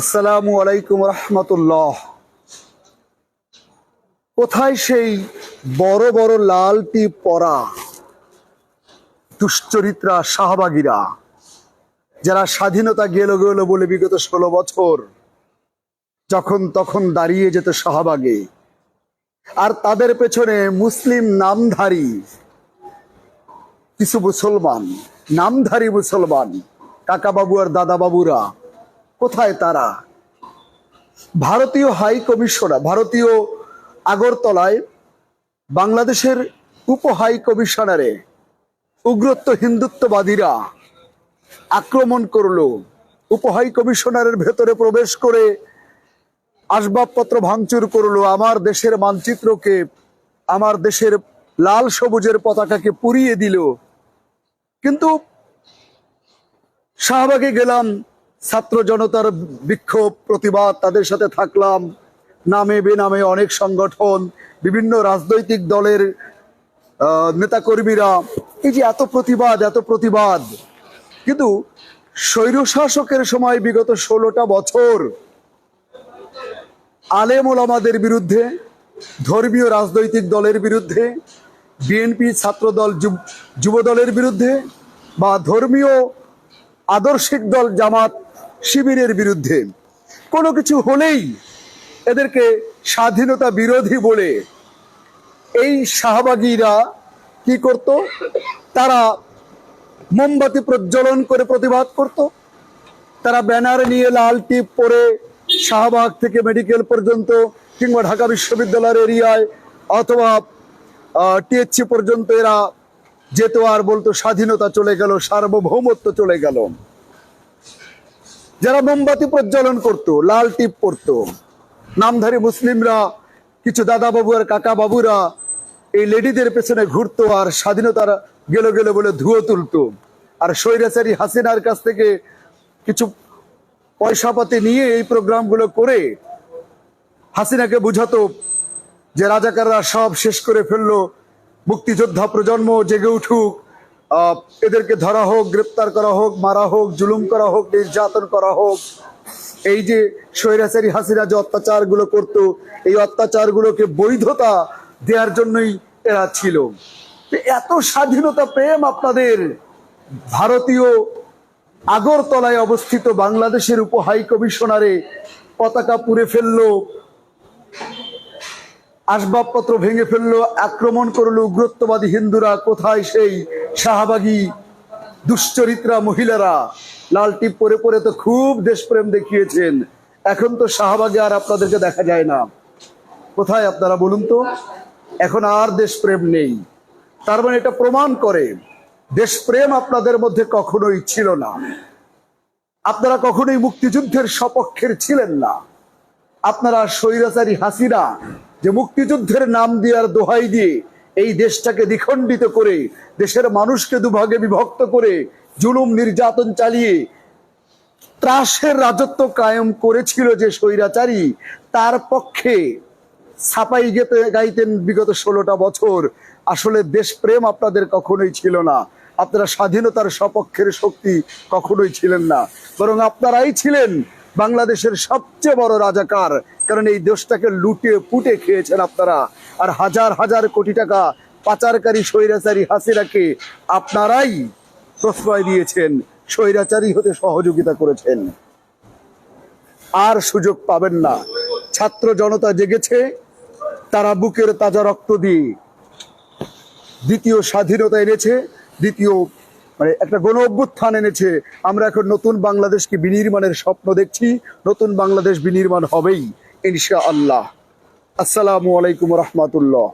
আসসালামু আলাইকুম রহমতুল্লাহ। কোথায় সেই বড় বড় লাল টিপ পরা দুশ্চরিত্রা শাহবাগীরা, যারা স্বাধীনতা গেল গেল বলে বিগত ষোলো বছর, যখন তখন দাঁড়িয়ে যেত শাহবাগে। আর তাদের পেছনে মুসলিম নামধারী কিছু মুসলমান, নামধারী মুসলমান, কাকাবাবু আর দাদা বাবুরা কোথায় তারা? ভারতীয় হাই কমিশনার, ভারতীয় আগরতলায় বাংলাদেশের উপ হাই কমিশনারে উগ্রত্ব হিন্দুত্ববাদীরা আক্রমণ করল। উপ হাই কমিশনারের ভেতরে প্রবেশ করে আসবাবপত্র ভাঙচুর করল। আমার দেশের মানচিত্রকে, আমার দেশের লাল সবুজের পতাকাকে পুড়িয়ে দিল। কিন্তু শাহবাগে গেলাম ছাত্র জনতার বিক্ষোভ, প্রতিবাদ, তাদের সাথে থাকলাম। নামে বেনামে অনেক সংগঠন, বিভিন্ন রাজনৈতিক দলের নেতাকর্মীরা। এই যে এত প্রতিবাদ এত প্রতিবাদ। কিন্তু স্বৈরশাসকের সময় বিগত ষোলোটা বছর আলেম ওলামাদের বিরুদ্ধে, ধর্মীয় রাজনৈতিক দলের বিরুদ্ধে, বিএনপি ছাত্রদল যুব দলের বিরুদ্ধে বা ধর্মীয় আদর্শিক দল জামাত শিবিরের বিরুদ্ধে। কোনো কিছু হলেই এদেরকে স্বাধীনতা বিরোধী বলে এই শাহবাগীরা কি করত? তারা মোমবাতি প্রজ্বলন করে প্রতিবাদ করত। তারা ব্যানার নিয়ে লাল টিপ পরে শাহবাগ থেকে মেডিকেল পর্যন্ত কিংবা ঢাকা বিশ্ববিদ্যালয়ের এরিয়ায় অথবা টিএসসি পর্যন্ত এরা যেত আর বলতো স্বাধীনতা চলে গেল, সার্বভৌমত্ব চলে গেল। যারা মোমবাতি প্রজ্বলন করত, লাল টিপ পরত, নামধারী মুসলিমরা, কিছু দাদা বাবু আর কাকা বাবুরা এই লেডিদের পেছনে ঘুরতো আর স্বাধীনতার গেল গেল বলে ধুয়ো তুলতো। আর স্বৈরাচারী হাসিনার কাছ থেকে কিছু পয়সাপাতি নিয়ে এই প্রোগ্রামগুলো করে হাসিনাকে বুঝাতো যে রাজাকাররা সব শেষ করে ফেলল, মুক্তিযোদ্ধা প্রজন্ম জেগে উঠুক এদেরকে ধরা হোক, গ্রেপ্তার করা হোক, মারা হোক, জুলুম করা হোক, নির্যাতন করা হোক, এই যে স্বৈরাচারী হাসিনা যে অত্যাচারগুলো করত, এই অত্যাচারগুলোকে বৈধতা দেওয়ার জন্যই এরা ছিল। এত স্বাধীনতা প্রেম আপনাদের ভারতীয় আগরতলায় অবস্থিত বাংলাদেশের উপ হাই কমিশনারে পতাকা পুড়ে ফেলল, আসবাবপত্র ভেঙে ফেলল, আক্রমণ করল উগ্রত্ববাদী হিন্দুরা, কোথায় সেই শাহবাগী দুশ্চরিত্রা মহিলারা লাল টিপ পরে পরে তো খুব দেশপ্রেম দেখিয়েছেন। এখন তো শাহবাগে আর আপনাদেরকে দেখা যায় না। কোথায় আপনারা বলুন তো? এখন আর দেশপ্রেম নেই। তার মানে এটা প্রমাণ করে, দেশপ্রেম আপনাদের মধ্যে কখনোই ছিল না। আপনারা কখনোই মুক্তিযুদ্ধের সপক্ষের ছিলেন না। আপনারা স্বৈরাচারী হাসিনা যে মুক্তিযুদ্ধের নাম দেওয়ার দোহাই দিয়ে এই দেশটাকে দ্বিখণ্ডিত করে, দেশের মানুষকে দুভাগে বিভক্ত করে জুলুম নির্যাতন চালিয়ে ত্রাসের রাজত্ব কায়েম করেছিল যে স্বৈরাচারী, তার পক্ষে ছাপাই গেতে, গাইতেন বিগত ষোলোটা বছর। আসলে দেশপ্রেম আপনাদের কখনোই ছিল না। আপনারা স্বাধীনতার সপক্ষের শক্তি কখনোই ছিলেন না। বরং আপনারাই ছিলেন বাংলাদেশের সবচেয়ে বড় রাজাকার কারণ এই দেশটাকে লুটে পুটে খেয়েছেন আপনারা। আর হাজার হাজার কোটি টাকা পাচারকারী স্বৈরাচারী হাসিনাকে আপনারাই প্রশ্রয় দিয়েছেন, স্বৈরাচারী হতে সহযোগিতা করেছেন। আর সুযোগ পাবেন না। ছাত্র জনতা জেগেছে, তারা বুকের তাজা রক্ত দিয়ে দ্বিতীয় স্বাধীনতা এনেছে, দ্বিতীয় মানে একটা গণ অভ্যুত্থান এনেছে। আমরা এখন নতুন বাংলাদেশকে বিনির্মাণের স্বপ্ন দেখছি, নতুন বাংলাদেশ বিনির্মাণ হবেই। ইনশা আল্লাহ আসসালামু আলাইকুম রহমতুল্লাহ।